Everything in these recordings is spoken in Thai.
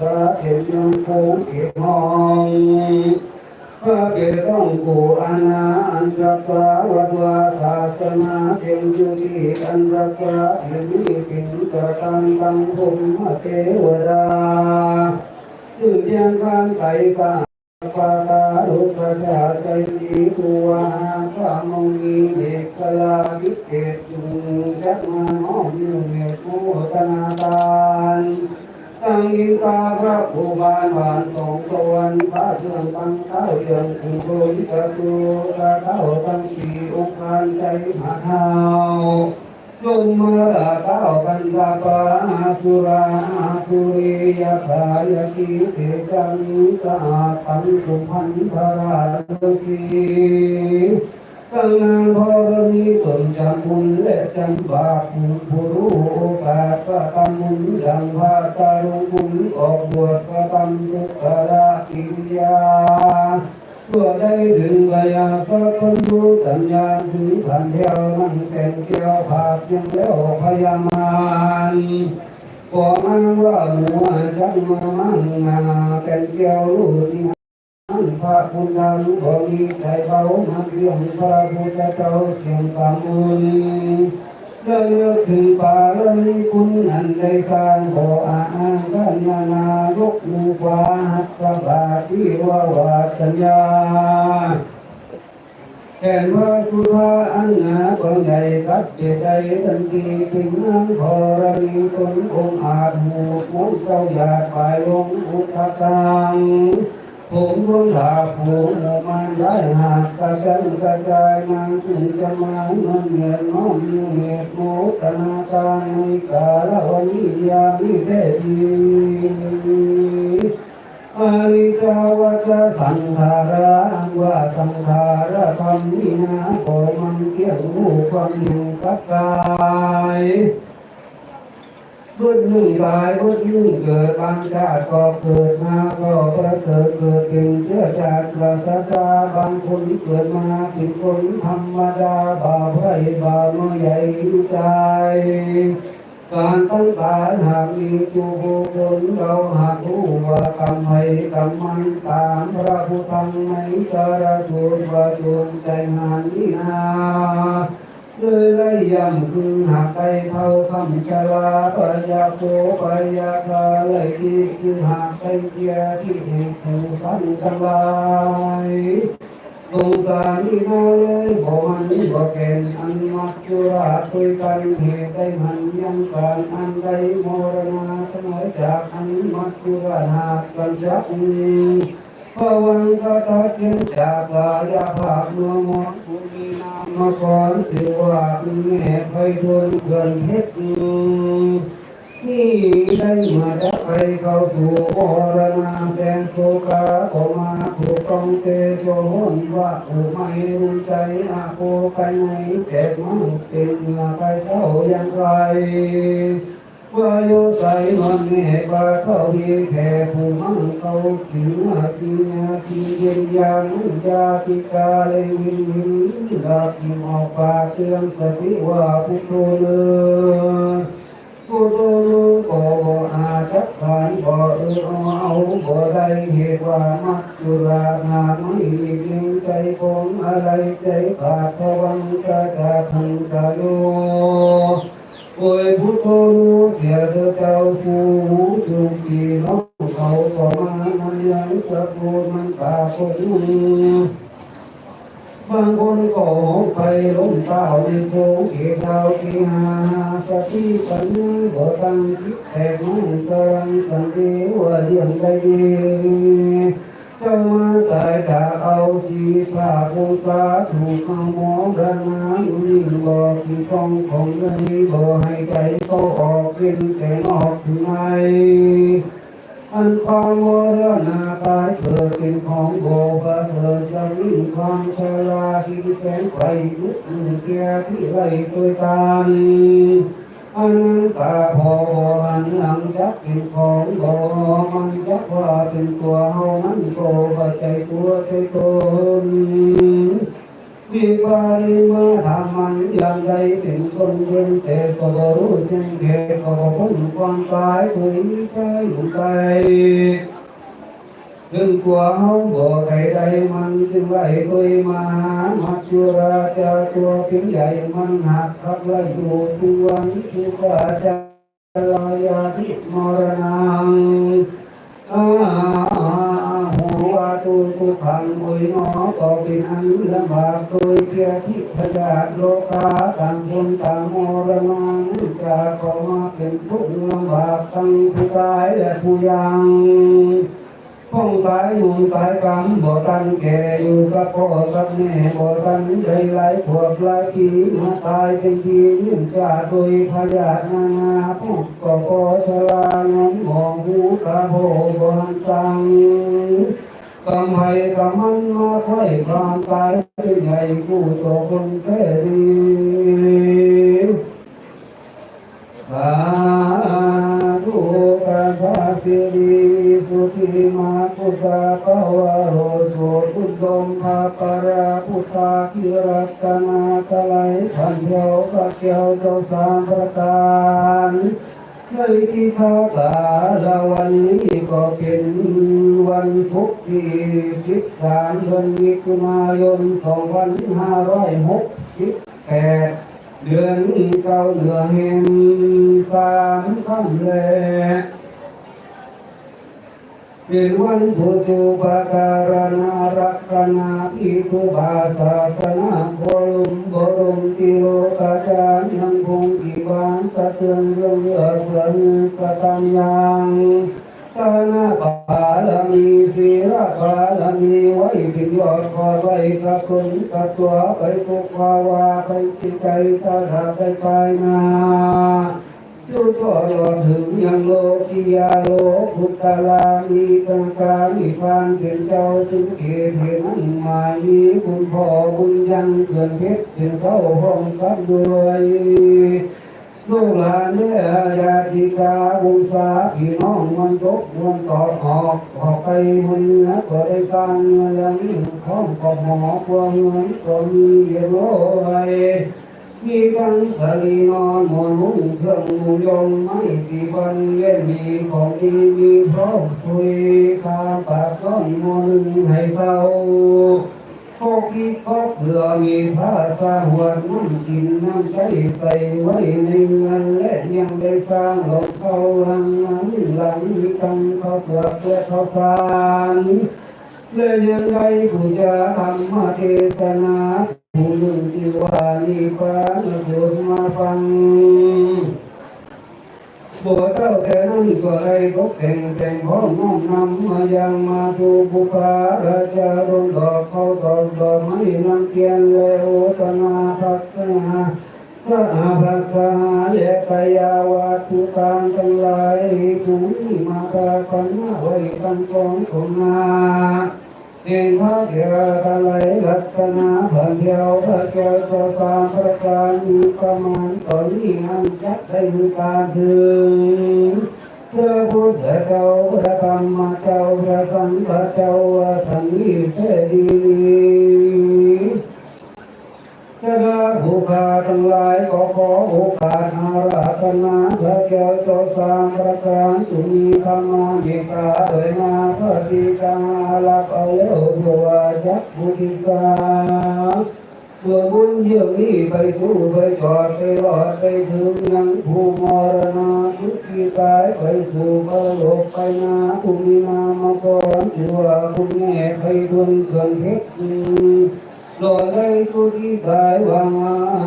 สาเห็นยังคงเขียห้องพระเกต้องกูอาณาอันรักษาวัดวาศาสนาเสียงจุดีอันรักษาเห็นมีปิ่นกระตันตังภูมิเทวดาตื่นเทียงการใสสาปาตาลุปจาใจสีตัวกามงีเดกลา งสวรรค์ฟ้าเทืองตั้งเท้าเทืองอุโบริกตูตาเท้าตั้งสี่องค์การใจมหาลมเมื่อละเท้ากันตาปาสุราสุริยภายกิเตจามิสาตังกุพันธราสี ตั้งนางพรณีตนจำบุญและจำบาปผู้ผู้รู้โอกาสก็ทำบุญดังพาตาลุงบุญออกบวชก็ทำทุกขละกิริยาเมื่อได้ถึงระยะสัพพัญญูตัญญาถึงพันเดียวนั่งแก่นเกี่ยวผาเสียงแล้วพยามานก็อ้างว่าหมูจังมามั่งงาแก่นเกี่ยวรู้ที่ นั้นพระพุทธานุบ่มีใจเบาหักเรื่องพระพุทธเจ้าเสียงตามุนเรื่องถึงปารื่องนี้คุณอันได้สร้างขออาอางกันนานายกมือขวาหัตถบาที่ว่าวาสัญญาแก่นว่าสุภาอันหาเปิงใดตัดเดใดทันทีถึงนางขอรณีตนคงอาจหูมุดเจ้าหยาดปลงอุทตัง ผมรวมลาฝูงหมู่มานได้หากกระจันกระจายนางถึงจะมาเงินเงินน้อมนิเมตโมตนาการในกาลวันนี้ยามนี้ได้ดีอาลิจาวัจสังขารังว่าสังขารธรรมนี่นาโกมันเกี่ยงหูความอยู่กับกาย บุญหนึ่งตายบุญหนึ่งเกิดบางชาติก็เกิดมาก็ประเสริฐเกิดเป็นเชื้อชาติกษัตริย์บางคนเกิดมาเป็นคนธรรมดาบาปไรบาปน้อยใหญ่ใจการตั้งตาหากมีจูบุคคลเราหากรู้ว่ากรรมให้กรรมมันตามพระพุทธังในสารสูตรว่าจงใจงานนี้นา เลยไล่ยำคือหากไปเท่าคำชลาปยาโคปยาคาเลยดีคือหากไปเกียที่เอกผู้สั้นทั้งหลายสงสารนี่นาเลยบ่มันบ่แก่นอันมัจจุราคุยกันเหตุได้หันยังการอันใดมรณาขน้อยจากอันมัจจุราหากกันจัก พวังคตาจินจากายภาพเมื่อมดภูมินามมาก่อนถือว่าแม่ไปทวนเกินเพชรนี่ได้มาจากไปเข้าสู่โอรณาแสนโศกาออกมาถูกต้องเตโจหนว่าถูกไม่รู้ใจอาโปไปไหนแตกมันเป็นเมื่อไปเท่ายังไกล วายุใสมันเมฆบาเขามีแผ่ผู้มังเขาถึงอาทิญาทิเย็นยามุญญาติกาเลยวินวินลาทิมออกปากเตือนสติว่าพุทโธเลพุทโธเลก็บ่อาจักขันบ่เออเอาบ่ได้เหตุว่ามัจจุราหาไม่หลีเลี่ยงใจของอะไรใจขาดพวังกะจะทังกะโล โอ้ยพุทโธรู้เสียเดือเจ้าฟูจุกดีน้องเขาก็มามันยังสะกูมันตาคนบางคนก็ไปล้มเต้าในโค้งเขีดาวที่หาสติปัญญาบ่ตั้งคิดแต่มันสรังสันติว่าเรื่องใดดี จ้ามาตายจะเอาชีวิตพาคงสาสู่ข้างหมอกันน้ำยิ่งบอกที่กองของเรื่องนี้บ่ให้ใจก็ออกเป็นแต่นอกถึงไงอันความวรณาตายเกิดเป็นของโบประเสริสวิงความชราหินแสงไฟนึกหนึ่งเกียที่ไรตัวตาน อันนั้นตาพออันหลังจักเป็นของบอมันจักว่าเป็นตัวเฮานั้นโตปัจใจตัวใจตนวิปาริมาธรรมันอย่างไรเป็นคนเย็นแต่ก็บรู้เส้นเกตก็บ่พ้นความตายฝุ่นใจหนุนใจ ถึงตัวเฮาบ่ใครใดมันจึงไหลตัวมาหามัจจุราชาตัวเพียงใหญ่มันหักขับไล่อยู่ตัววันคือจะจะลายาทิมรณังอาหัวตูตุขังอุยนอก็เป็นอันลำบากโดยเพียที่พยาโลกาต่างคนต่างมรณะนึกจากก็มาเป็นทุกข์ลำบากทั้งผู้ตายและผู้ยัง พ้องตายหนุ่ตายกรรมบ่ตันแก่อยู่กับพ่อกับแม่บ่ตันได้หลายขวบหลายปีมาตายเป็นปียิ่องจากโดยพยาธนานาพวกก็พอชรางนมองหูตาโบบ่หันสังกำไห้กำมันมาค่อยความตายเป็นใหญ่กู้ตัวคนแค่ดีสาธุการสาสิริวิ สุทธิมาพุทธาภวโรโสพุทธมภาปราพุทธาคิรัตนาตะไลพันเดียวพระเกียวเจ้าสามประการในที่เขาตาละวันนี้ก็เป็นวันศุกร์ที่สิบสามเดือนมิถุนายนสองพันห้าร้อยหกสิบแปดเดือนเก้าเดือนแห่งสามคำแล เป็นวันผู้จูปการนารักนาพิทุบาศาสนาโคลุมบรมติโลกาจารย์นังคงกีบานสะเทือนเรื่องเลือดเพื่อกตัญญังตานาปาลมีศีลปาลมีไว้ปินยอดคอยไว้กับคนกับตัวไปทุกภาวาไปจิตใจตาถาไปไปนา จุดก็รอถึงยังโลกิยาโลพุทธาลามีกังการมีพานเป็นเจ้าถึงเขตเห็นอันหมายมีคุณพ่อบุญยังเกินเพชรเป็นเก้าห้องกันด้วยลูกหลานเนี่ยญาติกาวงศาพี่น้องมันตกมันตอดออกออกไปมันเนื้อก็ได้สร้างเงินแล้วของก็หมอกว่าเงินก็มีเรียบร้อย มีทั้งสลีนอนมอนมุ้งเครื่องมุงยงไม้สีฟันเล่นมีของดีมีพร้อมคุยข้าปากก้นมอนึงให้เขาพวกที่ก็เผื่อมีผ้าสาหวนน้ำกินน้ำใจใส่ไว้ในเงินและยังได้สร้างหลงเขาหลังนั้นหลังมีตังเขาเปลือกและเขาสารเลยยังไงผู้จะธรรมเทศนา หนึ่งที่ว่านิพานสุดมาฟังบัวเต้าแต่นั้นก็ได้ตกแต่งแต่งพ้อมน้อมนำมายังมาทูบุปาราชาดงดอกเขาตอกดอกไม้นังเกียนและโอตนาภักหาพระอาภักหาและกายาวาตุตางทั้งหลายผู้มาตาปัญหาไว้ตั้งกองสมนา เองพระเถระทั้งหลายรัตนาพันเดียวพระแก้วตัวสามประการมีประมาณตอนนี้นั้นจักได้มีการถึงพระพุทธเจ้าพระธรรมเจ้าพระสังฆเจ้าสังฆเทดี สลาบุคาทั้งหลายก็ขอโอกาสอาราธนาพระแก้วตัวสามประการตุมีธรรมาเมตตาเอ่ยมาพระดีกาลับเอาแล้วเพื่อว่าจักบุติสาส่วนบุญเยี่ยงนี้ไปทูไปจอดไปรอดไปถึงยังผู้มรณะทุกที่ตายไปสู่พระโลกไปนาผู้มีนามก่อนถือว่าคุณแม่ไปดุนเครื่องเพชร ล่อได้ทุกที่ตายวางอ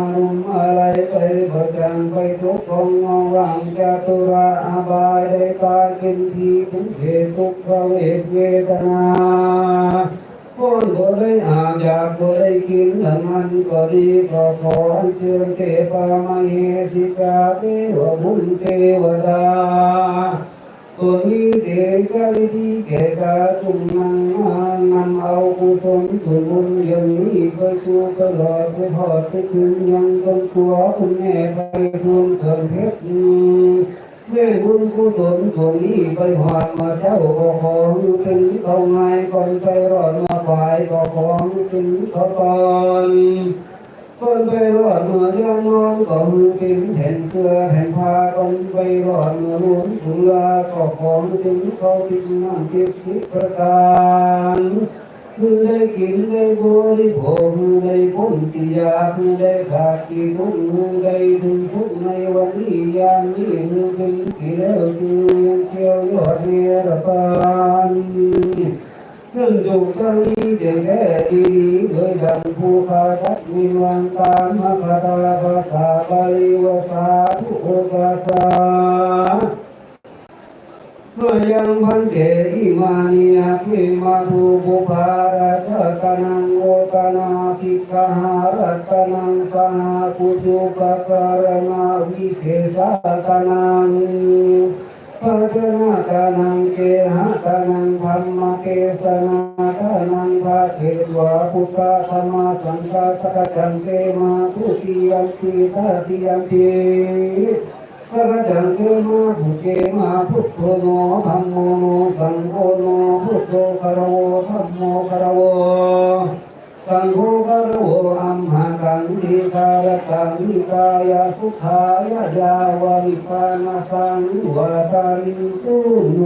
ารมณ์อะไรไปประจังไปทุกข์ของวางจตุราอาบายได้ตายเป็นทีเป็นเหตุทุกขเวทเวทนาคนก็ได้อาบอยากก็ได้กินลังมันก็ดีก็ขออัญเชิญเทพามเหสิกาเทวบุญเทวดา ตัวนี้เดชะลิธิเกกาจุงนังนำเอากุศลถุนบุญอย่างนี้ไปจูตลอดไปทอดไปถึงยังต้นตัวคุณแม่ไปทูลเกินเพชรเมื่อบุญกุศลส่วนนี้ไปหอดมาเจ้าก็ขอเป็นเขาไงก่อนไปรอดมาฝ่ายก็ขอเป็นเขาตอน ก่นไปรอดเมื่อยังนอนก็มือเป็นแผ่นเสื้อแผ่นผ้าก่อนไปรอดเมื่อล้นถึงลาก็ขอให้เป็นเขาติดน้ำเก็บสิบประการมือได้กินได้บริโภคมือได้พ้นกิยามือได้ขาดกิทุกมือได้ถึงสุขในวันนี้ยามนี้มือเป็นกิเลสคือเกี่ยวยอดเมียระบาน เรื่งจุกทั้งนี้เด็กแก่ดีๆโดยดังผู้ขาทัดมีวันตามมคตาภาษาบาลีวาสาทุโอกาสาเมื่อยังพันเตอิมานิยเทมาทูบุปาราชตนังโอตนาภิกขหารัตนังสหปุจุปการณาวิเศษตนัง ปัจนาตานังเกหะตานังธรรมเกสนาตานังภาเกตวาปุตตะธรรมสังฆาสกจันเตมาทุติยัมปีตาติยัมปีสรจังเกมาบุเจมาพุทโธโนธรรมโมโนสังโฆโนพุทโธคารโวธรรมโมคารโว สังโฆคารอัมหกังทิคารตังนิกายสุขายายาวานิปานาสังวาตันตุโน